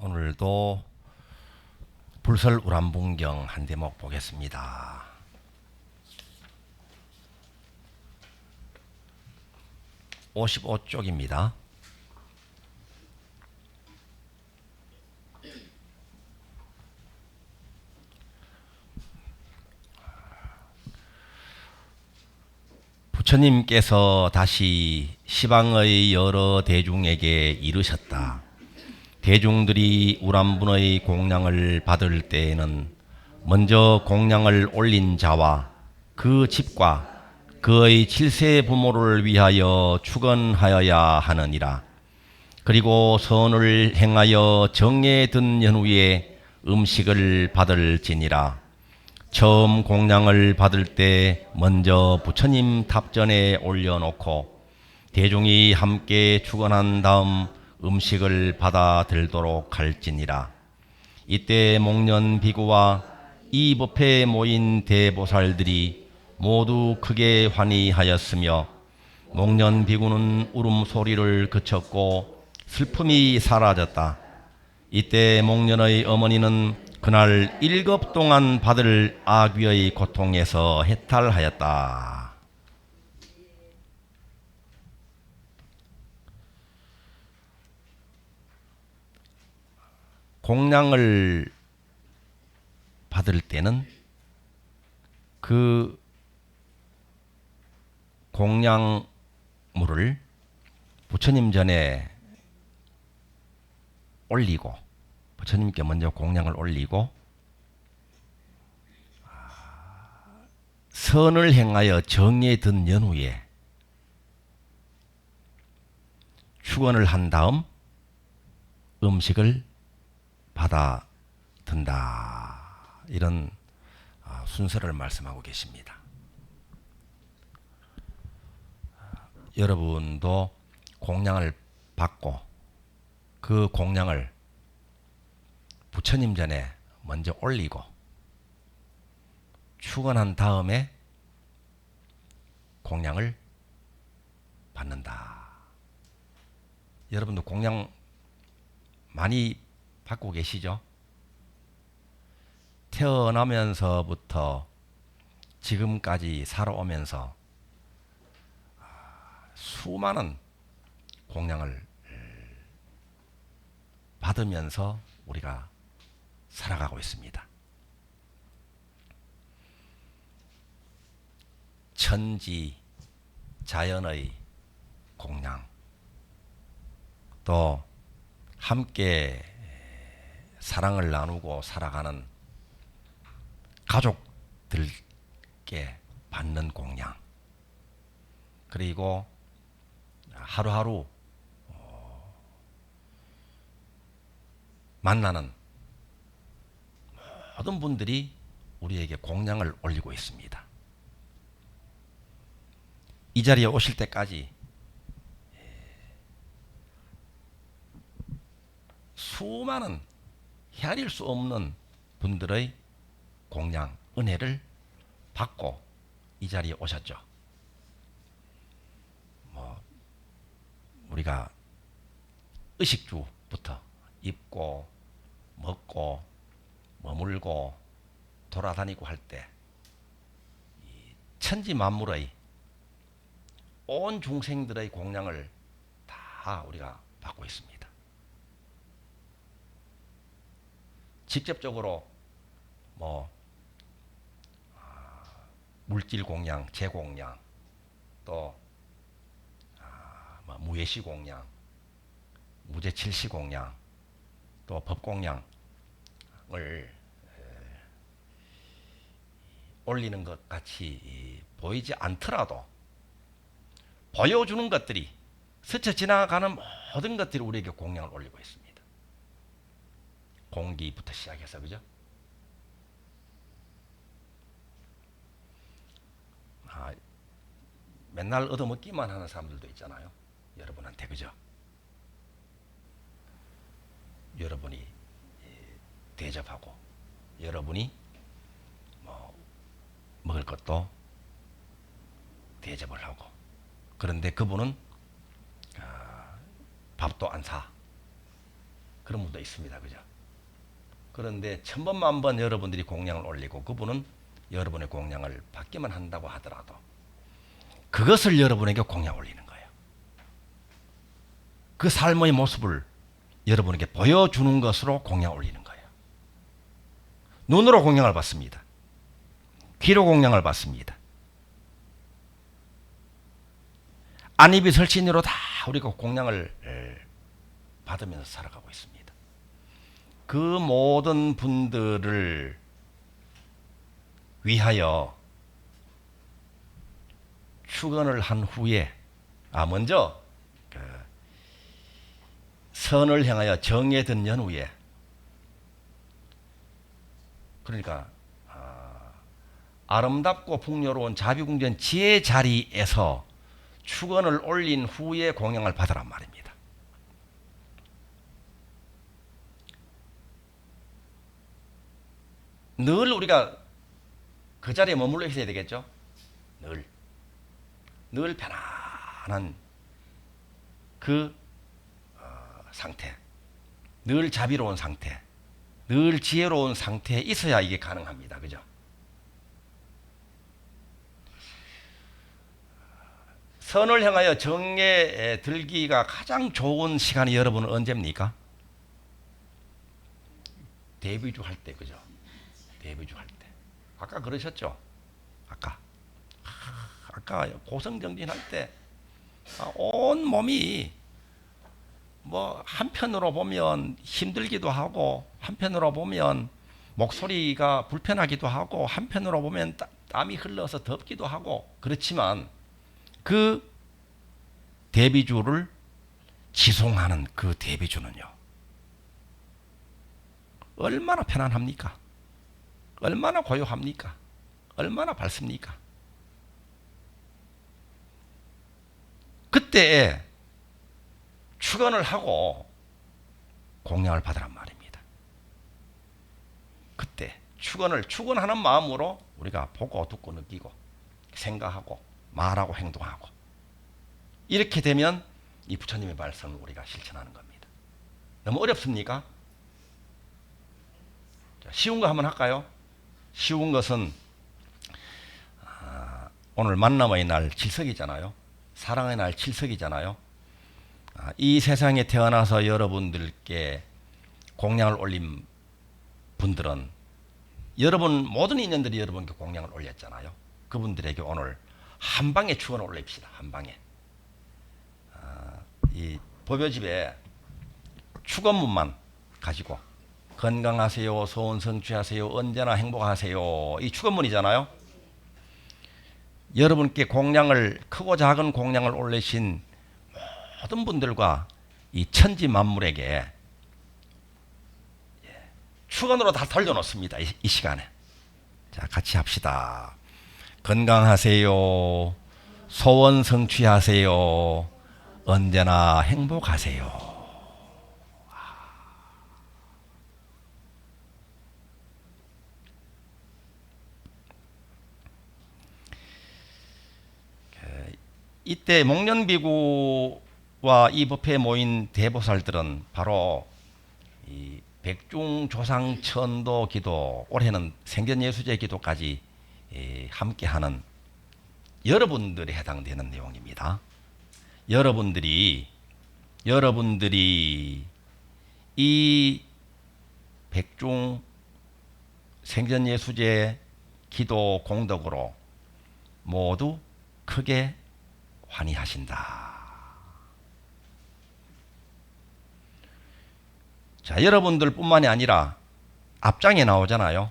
오늘도 불설 우람분경 한 대목 보겠습니다. 오십오 쪽입니다. 부처님께서 다시 시방의 여러 대중에게 이르셨다. 대중들이 우람분의 공양을 받을 때에는 먼저 공양을 올린 자와 그 집과 그의 칠세 부모를 위하여 축원하여야 하느니라. 그리고 선을 행하여 정에 든 연후에 음식을 받을지니라. 처음 공양을 받을 때 먼저 부처님 탑전에 올려놓고 대중이 함께 축원한 다음 음식을 받아 들도록 할지니라. 이때 목련 비구와 이 법회에 모인 대보살들이 모두 크게 환희하였으며 목련 비구는 울음소리를 그쳤고 슬픔이 사라졌다. 이때 목련의 어머니는 그날 일급 동안 받을 아귀의 고통에서 해탈하였다. 공양을 받을 때는 그 공양물을 부처님 전에 올리고 부처님께 먼저 공양을 올리고 선을 행하여 정에 든 연후에 축원을 한 다음 음식을 받아 든다. 이런 아, 순서를 말씀하고 계십니다. 여러분도 공양을 받고 그 공양을 부처님 전에 먼저 올리고 축원한 다음에 공양을 받는다. 여러분도 공양 많이 받고 계시죠? 태어나면서부터 지금까지 살아오면서 수많은 공양을 받으면서 우리가 살아가고 있습니다. 천지 자연의 공양 또 함께 사랑을 나누고 살아가는 가족들께 받는 공양 그리고 하루하루 어, 만나는 모든 분들이 우리에게 공양을 올리고 있습니다. 이 자리에 오실 때까지 수많은 헤아릴 수 없는 분들의 공양, 은혜를 받고 이 자리에 오셨죠. 뭐 우리가 의식주부터 입고 먹고 머물고 돌아다니고 할 때 천지 만물의 온 중생들의 공양을 다 우리가 받고 있습니다. 직접적으로 뭐 아, 물질 공양, 재공양, 또 아, 뭐 무예시 공양, 무제칠시 공양, 또 법공양을 올리는 것 같이 보이지 않더라도 보여주는 것들이 스쳐 지나가는 모든 것들이 우리에게 공양을 올리고 있습니다. 공기부터 시작해서 그죠? 아, 맨날 얻어먹기만 하는 사람들도 있잖아요. 여러분한테 그죠? 여러분이 대접하고 여러분이 뭐 먹을 것도 대접을 하고 그런데 그분은 아, 밥도 안 사. 그런 분도 있습니다. 그죠? 그런데 천번만 번 여러분들이 공양을 올리고 그분은 여러분의 공양을 받기만 한다고 하더라도 그것을 여러분에게 공양 올리는 거예요. 그 삶의 모습을 여러분에게 보여주는 것으로 공양 올리는 거예요. 눈으로 공양을 받습니다. 귀로 공양을 받습니다. 안입이 설신으로 다 우리가 공양을 에, 받으면서 살아가고 있습니다. 그 모든 분들을 위하여 축원을 한 후에 아 먼저 그 선을 향하여 정에 든 연 후에 그러니까 아, 아름답고 풍요로운 자비궁전 지혜 자리에서 축원을 올린 후에 공양을 받으란 말입니다. 늘 우리가 그 자리에 머물러 있어야 되겠죠? 늘. 늘 편안한 그 어, 상태. 늘 자비로운 상태. 늘 지혜로운 상태에 있어야 이게 가능합니다. 그죠? 선을 향하여 정에 들기가 가장 좋은 시간이 여러분은 언제입니까? 데뷔주 할 때, 그죠? 데뷔주 할 때. 아까 그러셨죠? 아까. 아 까 고성정진 할 때, 아, 온 몸이 뭐 한편으로 보면 힘들기도 하고, 한편으로 보면 목소리가 불편하기도 하고, 한편으로 보면 땀이 흘러서 덥기도 하고, 그렇지만 그 데뷔주를 지송하는 그 데뷔주는요. 얼마나 편안합니까? 얼마나 고요합니까? 얼마나 밝습니까? 그때 축원을 하고 공양을 받으란 말입니다. 그때 축원을 축원하는 마음으로 우리가 보고 듣고 느끼고 생각하고 말하고 행동하고 이렇게 되면 이 부처님의 말씀을 우리가 실천하는 겁니다. 너무 어렵습니까? 자, 쉬운 거 한번 할까요? 쉬운 것은 아, 오늘 만남의 날 질석이잖아요. 사랑의 날 질석이잖아요. 아, 이 세상에 태어나서 여러분들께 공양을 올린 분들은 여러분 모든 인연들이 여러분께 공양을 올렸잖아요. 그분들에게 오늘 한 방에 축원을 올립시다. 한 방에. 아, 이 법요집에 축원문만 가지고 건강하세요, 소원 성취하세요, 언제나 행복하세요. 이 축원문이잖아요. 여러분께 공양을 크고 작은 공양을 올리신 모든 분들과 이 천지 만물에게 예, 축원으로 다 돌려놓습니다. 이, 이 시간에. 자, 같이 합시다. 건강하세요. 소원 성취하세요. 언제나 행복하세요. 이때 목련비구와 이 법회에 모인 대보살들은 바로 이 백중 조상 천도 기도 올해는 생전 예수제 기도까지 함께하는 여러분들에 해당되는 내용입니다. 여러분들이 여러분들이 이 백중 생전 예수제 기도 공덕으로 모두 크게 환희하신다. 자, 여러분들 뿐만이 아니라 앞장에 나오잖아요.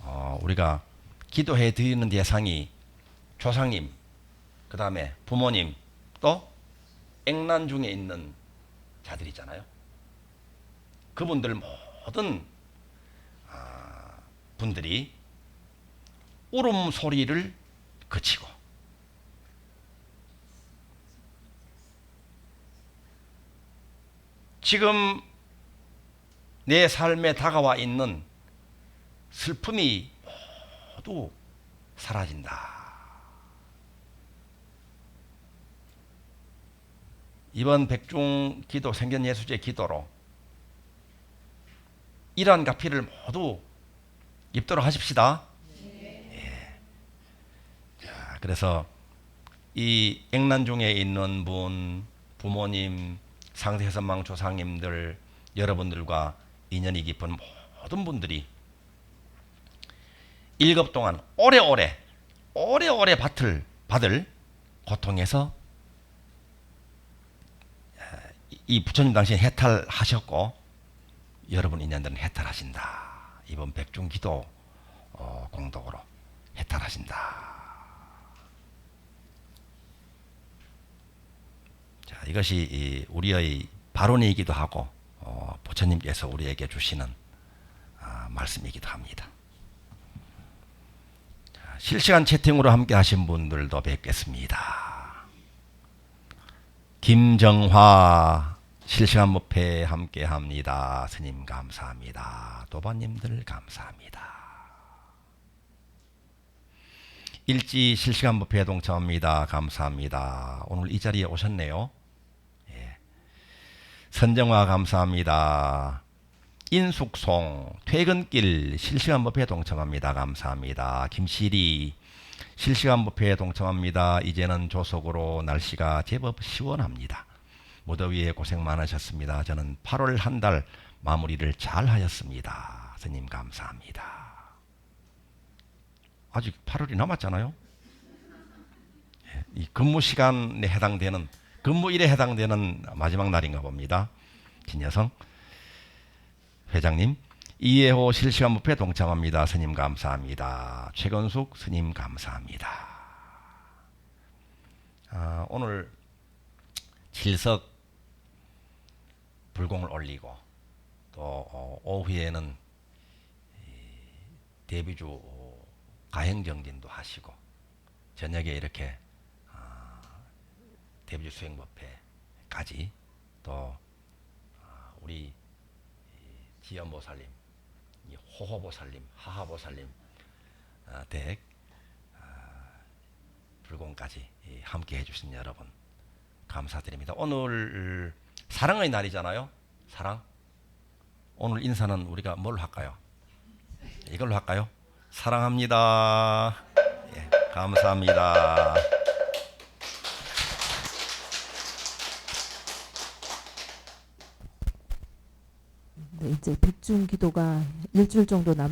어, 우리가 기도해 드리는 대상이 조상님, 그 다음에 부모님, 또 액난 중에 있는 자들이잖아요. 그분들 모든 아, 분들이 울음 소리를 그치고 지금 내 삶에 다가와 있는 슬픔이 모두 사라진다. 이번 백중 기도 생전 예수제 기도로 이러한 가피를 모두 입도록 하십시다. 예. 자, 그래서 이 액난중에 있는 분, 부모님, 상세선망 조상님들, 여러분들과 인연이 깊은 모든 분들이 일급 동안 오래오래 오래오래 받을 받을 고통에서 이- 이 부처님 당신 해탈하셨고 여러분 인연들은 해탈하신다. 이번 백중기도 어, 공덕으로 해탈하신다. 자, 이것이 이 우리의 발언이기도 하고 어, 부처님께서 우리에게 주시는 아, 말씀이기도 합니다. 자, 실시간 채팅으로 함께 하신 분들도 뵙겠습니다. 김정화 실시간 무패 함께 합니다. 스님 감사합니다. 도반님들 감사합니다. 일지 실시간 무패 동참합니다. 감사합니다. 오늘 이 자리에 오셨네요. 예. 선정화 감사합니다. 인숙송 퇴근길 실시간 무패 동참합니다. 감사합니다. 김시리 실시간 무패에 동참합니다. 이제는 조속으로 날씨가 제법 시원합니다. 무더위에 고생 많으셨습니다. 저는 8월 한 달 마무리를 잘 하였습니다. 스님 감사합니다. 아직 8월이 남았잖아요. 예, 이 근무 시간에 해당되는 근무일에 해당되는 마지막 날인가 봅니다. 진여성 회장님 이해호 실시간 무패 동참합니다. 스님 감사합니다. 최건숙 스님 감사합니다. 아, 오늘 칠석 불공을 올리고 또 어, 오후에는 이 대비주 어, 가행정진도 하시고 저녁에 이렇게 아, 대비주 수행법회까지 또 아, 우리 이 지연보살님, 이 호호보살님, 하하보살님 아, 댁 아, 불공까지 이 함께 해주신 여러분 감사드립니다. 오늘 사랑의 날이잖아요. 사랑. 오늘 인사는 우리가 뭘로 할까요? 이걸로 할까요? 사랑합니다. 예, 감사합니다. 네, 이제 백중 기도가 일주일 정도 남.